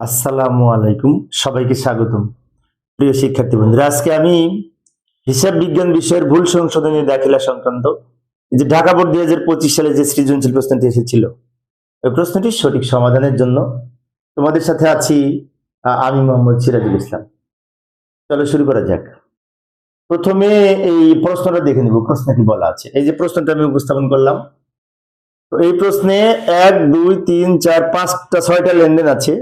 আসসালামু আলাইকুম। সবাইকে স্বাগতম। প্রিয় শিক্ষার্থী বন্ধুরা, আজকে আমি হিসাব বিজ্ঞান বিষয়ের ভুল সংশোধনী দাখিলা সংক্রান্ত যে ঢাকা বোর্ড দুই হাজার পঁচিশ সালে যে সৃজনশীল প্রশ্নটি এসেছিল ওই প্রশ্নটির সঠিক সমাধানের জন্য তোমাদের সাথে আছি আমি মোহাম্মদ সিরাজুল ইসলাম। চলো শুরু করা যাক। প্রথমে এই প্রশ্নটা দেখে নিব, প্রশ্নটি বলা আছে। এই যে প্রশ্নটা আমি উপস্থাপন করলাম, তো এই প্রশ্নে এক, দুই, তিন, চার, পাঁচটা, ছয়টা লেনদেন আছে।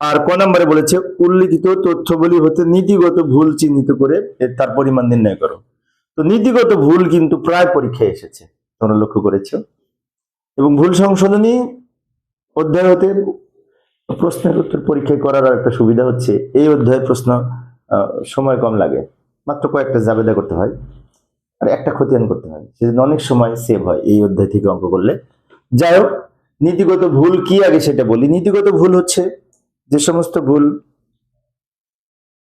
আর ক নম্বরে বলেছে, উল্লিখিত তথ্যগুলি হতে নীতিগত ভুল চিহ্নিত করে তার পরিমাণ নির্ণয় করো। তো নীতিগত ভুল কিন্তু প্রায় পরীক্ষায় এসেছে, তোমরা লক্ষ্য করেছ। এবং ভুল সংশোধনী অধ্যায় হতে প্রশ্নের উত্তর পরীক্ষায় করার একটা সুবিধা হচ্ছে, এই অধ্যায়ের প্রশ্ন সময় কম লাগে, মাত্র কয়েকটা জাবেদা করতে হয়, আর একটা খতিয়ান করতে হয়, সেজন্য অনেক সময় সেভ হয় এই অধ্যায় থেকে অঙ্ক করলে। যাই হোক, নীতিগত ভুল কি আগে সেটা বলি। নীতিগত ভুল হচ্ছে যে সমস্ত ভুল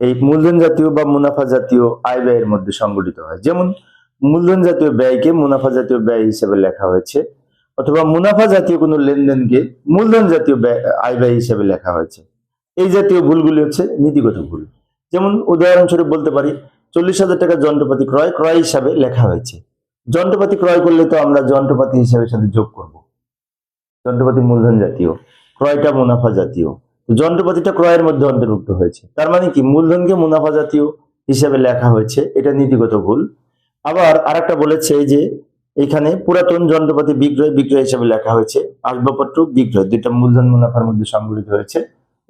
এই মূলধন জাতীয় বা মুনাফা জাতীয় আয় ব্যয়ের মধ্যে সংগঠিত হয়। যেমন মূলধন জাতীয় ব্যয়কে মুনাফা জাতীয় ব্যয় হিসেবে লেখা হয়েছে, অথবা মুনাফা জাতীয় কোনো লেনদেনকে মূলধন জাতীয় আয় ব্যয় হিসেবে লেখা হয়েছে। এই জাতীয় ভুলগুলি হচ্ছে নীতিগত ভুল। যেমন উদাহরণস্বরূপ বলতে পারি, চল্লিশ হাজার টাকা যন্ত্রপাতি ক্রয় ক্রয় হিসাবে লেখা হয়েছে। যন্ত্রপাতি ক্রয় করলে তো আমরা যন্ত্রপাতি হিসাবে সাথে যোগ করব। যন্ত্রপাতি মূলধন জাতীয়, ক্রয়টা মুনাফা জাতীয়। যন্ত্রপাতিটা ক্রয়ের মধ্যে অন্তর্ভুক্ত হয়েছে। তার মানে কি? মূলধনকে মুনাফা জাতীয় হিসাবে লেখা হয়েছে। এটা নীতিগত ভুল। আবার আরেকটা বলেছে যে, এখানে পুরাতন যন্ত্রপাতি বিক্রয় বিক্রয় হিসাবে লেখা হয়েছে। আসবাবপত্র, বিক্রয়, দুইটা মূলধন মুনাফার মধ্যে সংগঠিত হয়েছে।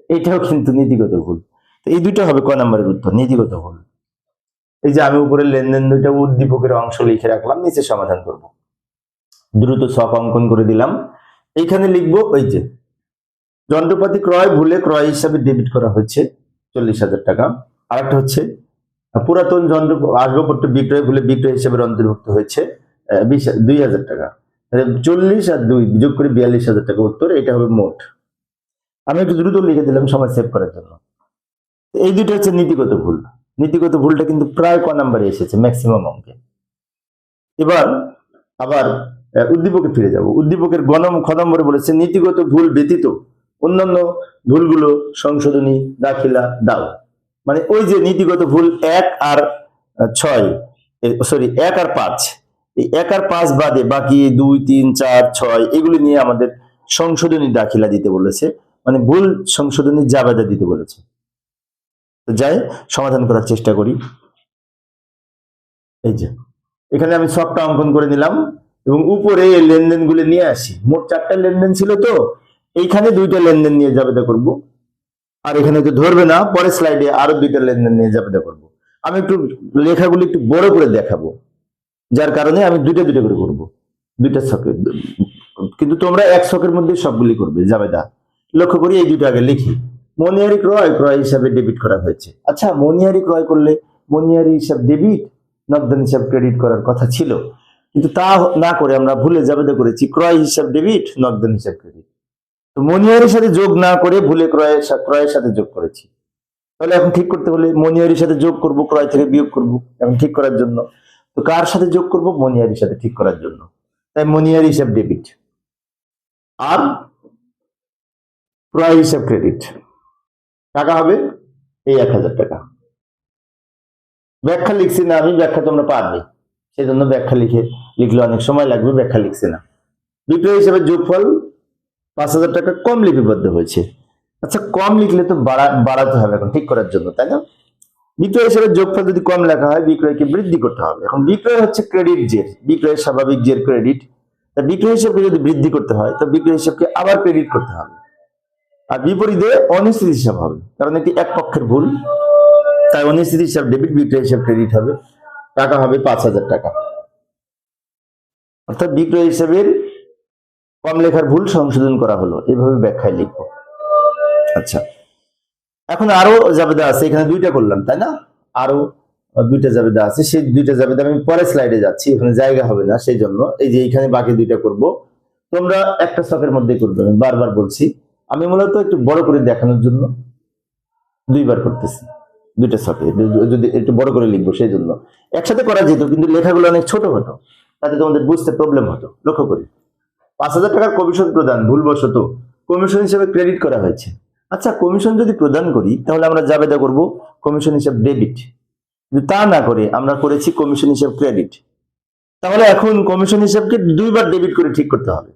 এটাও কিন্তু নীতিগত ভুল। তো এই দুটো হবে ক নম্বরের উত্তর? নীতিগত ভুল। এই যে আমি উপরে লেনদেন দুইটা উদ্দীপকের অংশ লিখে রাখলাম, নিচে সমাধান করব। দ্রুত ছক অঙ্কন করে দিলাম। এইখানে লিখব ওই যে যন্ত্রপাতি ক্রয় ভুলে ক্রয় হিসাবে ডেবিট করা হচ্ছে চল্লিশ হাজার টাকা। আরেকটা হচ্ছে, পুরাতন যন্ত্র আসবাবপত্র বিক্রয় ভুলে বিক্রয় হিসাবে অন্তর্ভুক্ত হয়েছে বিশ, দুই হাজার টাকা। চল্লিশ আর দুই যোগ করে বিয়াল্লিশ হাজার টাকা উত্তর, এটা হবে মোট। আমি একটু দ্রুত লিখে দিলাম, সময় সেভ করার জন্য। এই দুটো হচ্ছে নীতিগত ভুল। নীতিগত ভুলটা কিন্তু প্রায় ক নাম্বারে এসেছে ম্যাক্সিমাম অঙ্কে। এবার আবার উদ্দীপকে ফিরে যাব। উদ্দীপকের গণম খ নম্বরে বলেছে, নীতিগত ভুল ব্যতীত অন্যান্য ভুলগুলো সংশোধনী দাখিলা দাও। মানে ওই যে নীতিগত ভুল এক আর ছয় সরি এক আর পাঁচ, এই এক আর পাঁচ বাদে বাকি দুই, তিন, চার, ছয়, এগুলি নিয়ে আমাদের সংশোধনী দাখিলা দিতে বলেছে। মানে ভুল সংশোধনী জাবেদা দিতে বলেছে। যাই, সমাধান করার চেষ্টা করি। এই যে, এখানে আমি সবটা অঙ্কন করে নিলাম এবং উপরে লেনদেনগুলো নিয়ে আসি। মোট চারটা লেনদেন ছিল তো এইখানে দুইটা লেনদেন নিয়ে জাবেদা করব। আর এখানে তো ধরবে না, পরের স্লাইডে আরও দুইটা লেনদেন নিয়ে জাবেদা করব। আমি একটু লেখাগুলি একটু বড় করে দেখাবো, যার কারণে আমি দুইটা দুইটা করে করব। দুইটা ছকে কিন্তু তোমরা এক ছকের মধ্যে সবগুলি করবে জাবেদা লক্ষ্য করি এই দুটো আগে লিখি। মনিয়ারি ক্রয় ক্রয় হিসাবে ডেবিট করা হয়েছে। আচ্ছা মনিয়ারি ক্রয় করলে মনিয়ারি হিসাব ডেবিট নগদান হিসাব ক্রেডিট করার কথা ছিল। কিন্তু তা না করে আমরা ভুলে জাবেদা করেছি। ক্রয় হিসাব ডেবিট নগদান হিসাব ক্রেডিট তো মনিয়ারির সাথে যোগ না করে ভুলে ক্রয়ের ক্রয়ের সাথে যোগ করেছি। তাহলে এখন ঠিক করতে হলে মনিয়ারির সাথে যোগ করব, ক্রয় থেকে বিয়োগ করব, এখন ঠিক করার জন্য। তো কার সাথে যোগ করব? মনিয়ারির সাথে ঠিক করার জন্য। তাই মনিয়ারি হিসাব ডেবিট আর ক্রয় হিসাব ক্রেডিট টাকা হবে এই এক হাজার টাকা। ব্যাখ্যা লিখছি না আমি, ব্যাখ্যা তোমরা পারবে। সেই জন্য ব্যাখ্যা লিখে লিখলে অনেক সময় লাগবে, ব্যাখ্যা লিখছি না। বিক্রয় হিসাবে যোগফল পাঁচ হাজার টাকা কম লিপিবদ্ধ হয়েছে। আচ্ছা কম লিখলে তো বাড়া- বাড়াতে হবে এখন ঠিক করার জন্য, তাই না? বিক্রয় হিসেবে যোগফল যদি কম লেখা হয়, বিক্রয়কে বৃদ্ধি করতে হবে। এখন বিক্রয় হচ্ছে ক্রেডিট জের বিক্রয়ের স্বাভাবিক জের ক্রেডিট তা বিক্রয় হিসাবকে যদি বৃদ্ধি করতে হয়, তো বিক্রয় হিসাবকে আবার ক্রেডিট করতে হবে। আর বিপরীতে অনিশ্চিত হিসাব হবে, কারণ এটি এক পক্ষের ভুল। তাই অনিশ্চিত হিসাব ডেবিট বিক্রয় হিসাব ক্রেডিট হবে। টাকা হবে পাঁচ হাজার টাকা। অর্থাৎ বিক্রয় হিসাবের কম লেখার ভুল সংশোধন করা হলো। এভাবে ব্যাখ্যায় লিখব। আচ্ছা। এখন আরও জাবেদা আছে, এখানে দুইটা করলাম, তাই না? আরও দুইটা জাবেদা আছে, সেই দুইটা জাবেদা আমি পরের স্লাইডে যাচ্ছি, এখানে জায়গা হবে না সেই জন্য এই যে এইখানে বাকি দুইটা করব। তোমরা একটা শখের মধ্যে করবে, আমি বারবার বলছি। আমি মূলত একটু বড় করে দেখানোর জন্য দুইবার করতেছি, দুইটা শখে যদি একটু বড় করে লিখব সেই জন্য একসাথে করা যেত, কিন্তু লেখাগুলো অনেক ছোট হতো, তাতে তোমাদের বুঝতে প্রবলেম হতো। লক্ষ্য করি। পাঁচ হাজার টাকার কমিশন প্রদান, ভুলবশত। কমিশন হিসেবে ক্রেডিট করা হয়েছে। আচ্ছা কমিশন যদি প্রদান করি, তাহলে আমরা জাবেদা করব কমিশন হিসাব ডেবিট কিন্তু তা না করে আমরা করেছি কমিশন হিসাব ক্রেডিট তাহলে এখন কমিশন হিসাবকে দুইবার ডেবিট করে ঠিক করতে হবে।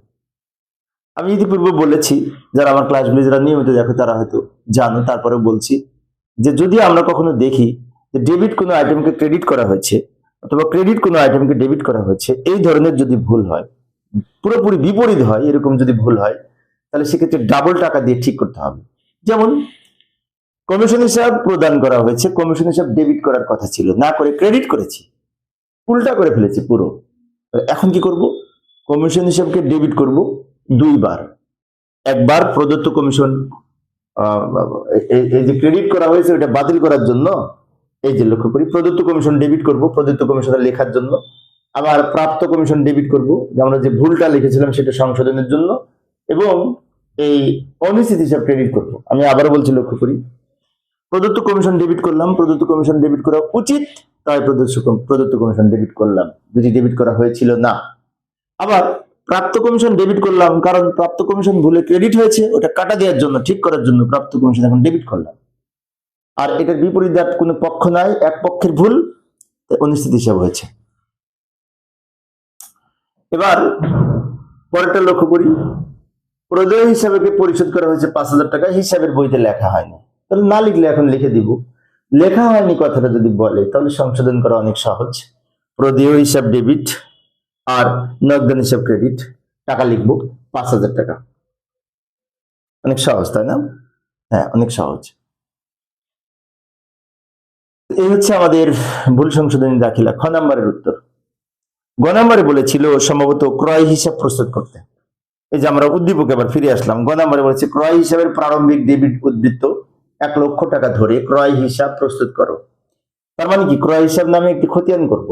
আমি ইতিপূর্বে বলেছি, যারা আমার ক্লাসগুলি যারা নিয়মিত দেখো, তারা হয়তো জানো তারপরে বলছি, যে যদি আমরা কখনো দেখি যে ডেবিট কোনো আইটেমকে ক্রেডিট করা হয়েছে, অথবা ক্রেডিট কোনো আইটেমকে ডেবিট করা হয়েছে, এই ধরনের যদি ভুল হয় পুরোপুরি বিপরীত হয়, এরকম যদি ভুল হয়, তাহলে সেক্ষেত্রে ডাবল টাকা দিয়ে ঠিক করতে হবে। যেমন কমিশন হিসাব প্রদান করা হয়েছে কমিশন হিসাব ডেবিট করার কথা ছিল, না করে ক্রেডিট করেছি। উল্টা করে ফেলেছি পুরো। এখন কি করব? কমিশন হিসাবকে ডেবিট করব দুইবার। একবার প্রদত্ত কমিশন এই- যে ক্রেডিট করা হয়েছে ওটা বাতিল করার জন্য, এই যে লক্ষ্য করি, প্রদত্ত কমিশন ডেবিট করব, প্রদত্ত কমিশনে লেখার জন্য। আবার প্রাপ্ত কমিশন ডেবিট করব আমরা যে ভুলটা লিখেছিলাম সেটা সংশোধনের জন্য, এবং এই অনিশ্চিত হিসাব ক্রেডিট করব। আমি আবারও বলছি, লক্ষ্য করি। প্রদত্ত কমিশন ডেবিট করলাম, প্রদত্ত কমিশন ডেবিট করা উচিত, তাই প্রদত্ত প্রদত্ত কমিশন ডেবিট করলাম, যদি ডেবিট করা হয়েছিল না। আবার প্রাপ্ত কমিশন ডেবিট করলাম, কারণ প্রাপ্ত কমিশন ভুলে ক্রেডিট হয়েছে, ওটা কাটা দেওয়ার জন্য, ঠিক করার জন্য প্রাপ্ত কমিশন এখন ডেবিট করলাম। আর এটার বিপরীত কোনো পক্ষ নাই, এক পক্ষের ভুল অনিশ্চিত হিসাব হয়েছে। এবার পরেরটা লক্ষ্য করি। প্রদেয় হিসাবে পরিশোধ করা হয়েছে পাঁচ হাজার টাকা? হিসাবের বইতে লেখা হয়নি। তাহলে না লিখলে এখন লিখে দিব। লেখা হয়নি কথাটা যদি বলে, তাহলে সংশোধন করা অনেক সহজ। প্রদেয় হিসাব ডেবিট আর নগদান হিসাব ক্রেডিট টাকা লিখব পাঁচ হাজার টাকা। অনেক সহজ, তাই না? হ্যাঁ অনেক সহজ। এই হচ্ছে আমাদের ভুল সংশোধনী দাখিলা, খ নাম্বারের উত্তর। গ নাম্বারে বলেছিল সম্ভবত ক্রয় হিসাব প্রস্তুত করতে। এই যে আমরা উদ্দীপক এবার ফিরে আসলাম গ নাম্বারে বলেছে ক্রয় হিসাবের প্রারম্ভিক ডেবিট উদ্বৃত্ত এক লক্ষ টাকা ধরে ক্রয় হিসাব প্রস্তুত করো। তার মানে কি? ক্রয় হিসাব নামে একটি খতিয়ান করব।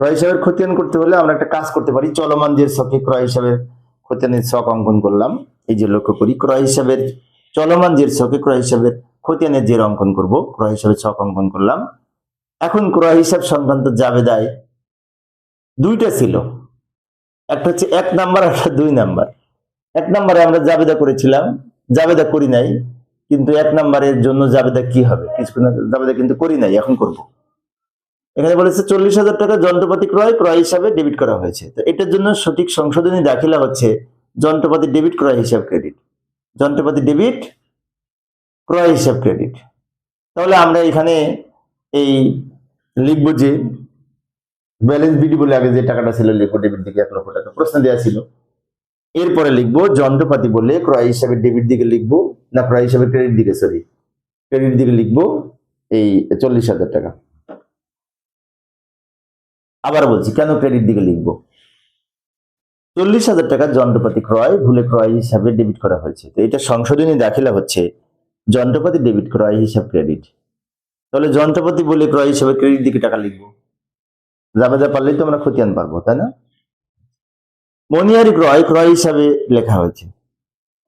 ক্রয় হিসাবের খতিয়ান করতে হলে আমরা একটা কাজ করতে পারি। চলমান যে ছকে ক্রয় হিসাবের খতিয়ানের ছক অঙ্কন করলাম, এই যে লক্ষ্য করি, ক্রয় হিসাবের, চলমান যে ছকে ক্রয় হিসাবের খতিয়ানের জের অঙ্কন করব। ক্রয় হিসাবে ছক অঙ্কন করলাম। এখন ক্রয় হিসাব সংক্রান্ত জাবেদায় দুইটা ছিল। একটা হচ্ছে এক নাম্বার, একটা দুই নাম্বার। এক নাম্বারে আমরা জাবেদা করেছিলাম, জাবেদা করি নাই, কিন্তু এক নাম্বারের জন্য জাবেদা কি হবে? কিছু জাবেদা কিন্তু করি নাই, এখন করব। এখানে বলেছে চল্লিশ হাজার টাকা যন্ত্রপাতি ক্রয় ক্রয় হিসাবে ডেবিট করা হয়েছে। তো এটার জন্য সঠিক সংশোধনী দাখিলা হচ্ছে যন্ত্রপাতি ডেবিট ক্রয় হিসাব ক্রেডিট যন্ত্রপাতি ডেবিট ক্রয় হিসাব ক্রেডিট তাহলে আমরা এখানে এই লিখব যে ব্যালেন্স বিডি বলে আগে যে টাকাটা ছিল লিখব ডেবিট দিকে এক লক্ষ টাকা। প্রশ্ন দেওয়া ছিল। এরপরে লিখব যন্ত্রপাতি বলে ক্রয় হিসাবে ডেবিট দিকে লিখব, না ক্রয় হিসাবে ক্রেডিট দিকে সরি ক্রেডিট দিকে লিখব এই চল্লিশ হাজার টাকা। আবার বলছি, কেন ক্রেডিট দিকে লিখব? চল্লিশ হাজার টাকা যন্ত্রপাতি ক্রয়, ভুলে ক্রয় হিসাবে ডেবিট করা হয়েছে। তো এটা সংশোধনী দাখিলা হচ্ছে, যন্ত্রপাতি ডেবিট ক্রয় হিসাব ক্রেডিট তাহলে যন্ত্রপাতি বলে ক্রয় হিসাবে ক্রেডিট দিকে টাকা লিখব? জাবেদা পারলেই তো আমরা খতিয়ান পারব, তাই না? মনিয়ারি ক্রয় ক্রয় হিসাবে লেখা হয়েছে।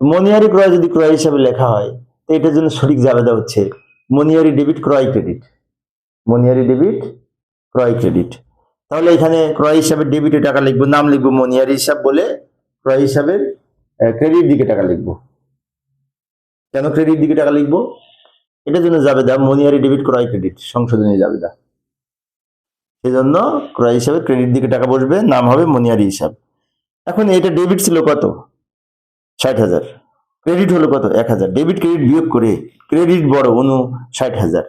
মনিয়ারি ক্রয় যদি ক্রয় হিসাবে লেখা হয়, তো এটার জন্য সঠিক জাবেদা হচ্ছে মনিয়ারি ডেবিট, ক্রয় ক্রেডিট। মনিয়ারি ডেবিট, ক্রয় ক্রেডিট। তাহলে এখানে ক্রয় হিসাবে ডেবিটে টাকা লিখব, নাম লিখব মনিয়ারি হিসাব বলে ক্রয় হিসাবের ক্রেডিট দিকে টাকা লিখব। কেন ক্রেডিট দিকে টাকা লিখব? এটার জন্য জাবেদা মনিয়ারি ডেবিট ক্রয় ক্রেডিট সংশোধনী জাবেদা। সেজন্য ক্রয় হিসাবে ক্রেডিট দিকে টাকা বসবে, নাম হবে মনিয়ারি হিসাব। এখন এটা ডেবিট ছিল কত? ষাট হাজার। ক্রেডিট হলো কত? এক হাজার। ডেবিট ক্রেডিট বিয়োগ করে ক্রেডিট বড়, অনু ষাট হাজার।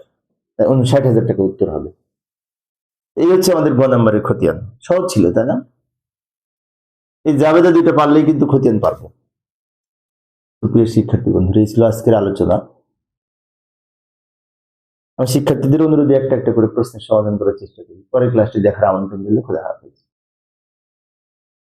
অনু ষাট হাজার টাকা উত্তর হবে। এই হচ্ছে আমাদের গ নাম্বারের খতিয়ান। সহজ ছিল, তাই না? এই জাবেদা দুইটা পারলেই কিন্তু খতিয়ান পারব। শিক্ষার্থী বন্ধুরা, এই ছিল আজকের আলোচনা। আমি শিক্ষার্থীদের অনুরোধে একটা একটা করে প্রশ্নের সমাধান করার চেষ্টা করি। পরের ক্লাসটি দেখার আমন্ত্রণ দিলে খোদা হাফেজ।